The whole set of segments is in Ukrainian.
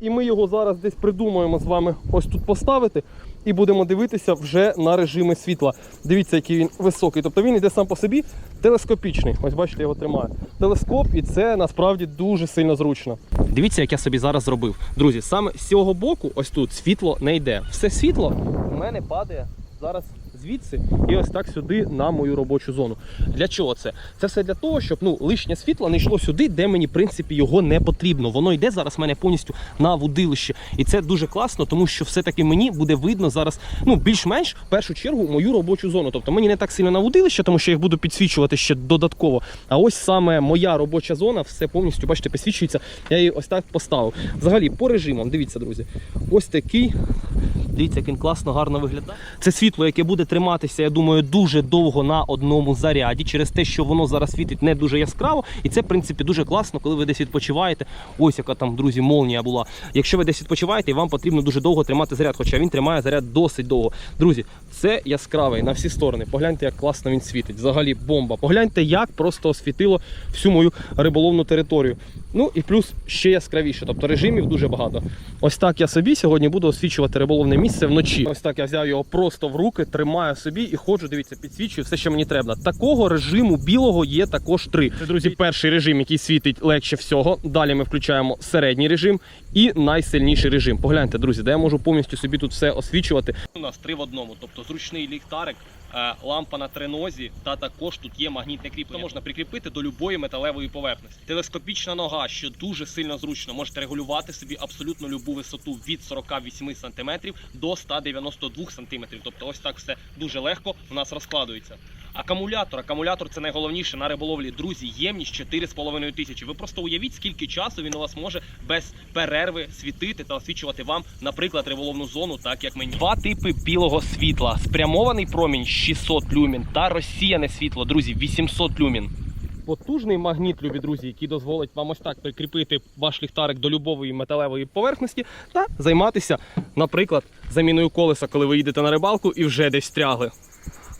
І ми його зараз десь придумаємо з вами ось тут поставити. І будемо дивитися вже на режими світла. Дивіться, який він високий. Тобто він йде сам по собі телескопічний. Ось бачите, я його тримаю. Телескоп, і це насправді дуже сильно зручно. Дивіться, як я собі зараз зробив. Друзі, саме з цього боку, ось тут світло не йде. Все світло у мене падає зараз звідси і ось так сюди на мою робочу зону. Для чого це? Це все для того, щоб ну лишнє світло не йшло сюди, де мені в принципі його не потрібно. Воно йде зараз в мене повністю на вудилище. І це дуже класно, тому що все-таки мені буде видно зараз, ну більш-менш в першу чергу мою робочу зону. Тобто мені не так сильно на вудилище, тому що я їх буду підсвічувати ще додатково. А ось саме моя робоча зона, все повністю, бачите, підсвічується. Я її ось так поставив. Взагалі, по режимам, дивіться, друзі, ось такий. Дивіться, як він класно, гарно виглядає. Це світло, яке буде триматися, я думаю, дуже довго на одному заряді, через те, що воно зараз світить не дуже яскраво. І це, в принципі, дуже класно, коли ви десь відпочиваєте. Ось яка там, друзі, молнія була. Якщо ви десь відпочиваєте, і вам потрібно дуже довго тримати заряд, хоча він тримає заряд досить довго. Друзі, це яскравий на всі сторони. Погляньте, як класно він світить. Взагалі бомба. Погляньте, як просто освітило всю мою риболовну територію. Ну і плюс ще яскравіше, тобто режимів дуже багато. Ось так я собі сьогодні буду освічувати риболовне місце вночі. Ось так я взяв його просто в руки, тримаю собі і ходжу. Дивіться, підсвічую все, що мені треба. Такого режиму білого є також три. Це, друзі, перший режим, який світить легше всього. Далі ми включаємо середній режим і найсильніший режим. Погляньте, друзі, де я можу повністю собі тут все освічувати. У нас три в одному, тобто зручний ліхтарик. е, Лампа на тренозі, та також тут є магнітне кріплення. Можна прикріпити до любої металевої поверхності. Телескопічна нога, що дуже сильно зручно, можете регулювати собі абсолютно любу висоту від 48 см до 192 см. Тобто, ось так все дуже легко у нас розкладується. Акумулятор. Акумулятор це найголовніше на риболовлі. Друзі, ємність 4,5 тисячі. Ви просто уявіть, скільки часу він у вас може без перерви світити та освічувати вам, наприклад, риболовну зону, так як мені. Два типи білого світла: спрямований промінь 600 люмін та розсіяне світло, друзі, 800 люмін. Потужний магніт, любі друзі, який дозволить вам ось так прикріпити ваш ліхтарик до любової металевої поверхності та займатися, наприклад, заміною колеса, коли ви їдете на рибалку і вже десь стрягли.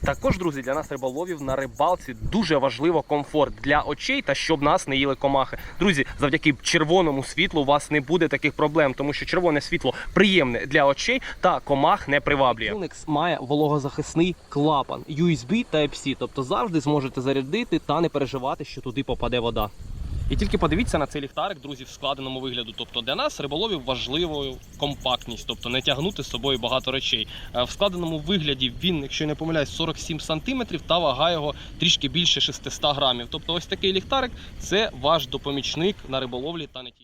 Також, друзі, для нас риболовів на рибалці дуже важливо комфорт для очей та щоб нас не їли комахи. Друзі, завдяки червоному світлу у вас не буде таких проблем, тому що червоне світло приємне для очей та комах не приваблює. Unix має вологозахисний клапан USB Type-C, тобто завжди зможете зарядити та не переживати, що туди попаде вода. І тільки подивіться на цей ліхтарик, друзі, в складеному вигляду. Тобто для нас риболовів важливою компактність, тобто не тягнути з собою багато речей. Е, В складеному вигляді він, якщо не помиляюсь, 47 сантиметрів та вага його трішки більше 600 грамів. Тобто ось такий ліхтарик це ваш допомічник на риболовлі та не тільки.